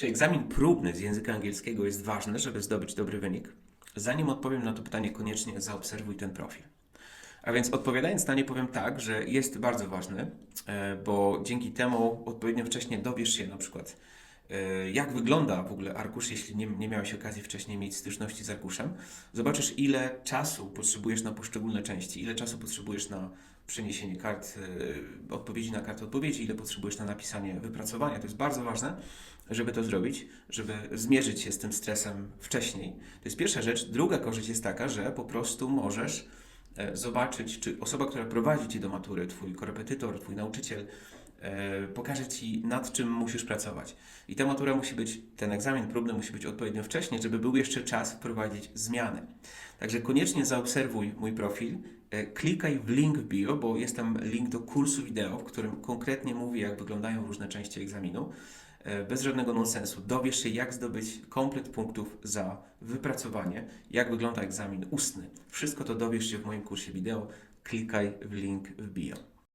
Czy egzamin próbny z języka angielskiego jest ważny, żeby zdobyć dobry wynik? Zanim odpowiem na to pytanie, koniecznie zaobserwuj ten profil. A więc odpowiadając na nie powiem tak, że jest bardzo ważny, e, bo dzięki temu odpowiednio wcześnie dowiesz się na przykład, jak wygląda w ogóle arkusz, jeśli nie, nie miałeś okazji wcześniej mieć styczności z arkuszem. Zobaczysz, ile czasu potrzebujesz na poszczególne części, ile czasu potrzebujesz na przeniesienie kart, e, odpowiedzi na kartę odpowiedzi, ile potrzebujesz na napisanie wypracowania. To jest bardzo ważne, żeby to zrobić, żeby zmierzyć się z tym stresem wcześniej. To jest pierwsza rzecz. Druga korzyść jest taka, że po prostu możesz e, zobaczyć, czy osoba, która prowadzi cię do matury, twój korepetytor, twój nauczyciel, e, pokaże ci, nad czym musisz pracować. I ta matura musi być, ten egzamin próbny musi być odpowiednio wcześnie, żeby był jeszcze czas wprowadzić zmiany. Także koniecznie zaobserwuj mój profil, e, klikaj w link w bio, bo jest tam link do kursu wideo, w którym konkretnie mówię, jak wyglądają różne części egzaminu. E, Bez żadnego nonsensu. Dowiesz się, jak zdobyć komplet punktów za wypracowanie, jak wygląda egzamin ustny. Wszystko to dowiesz się w moim kursie wideo. Klikaj w link w bio.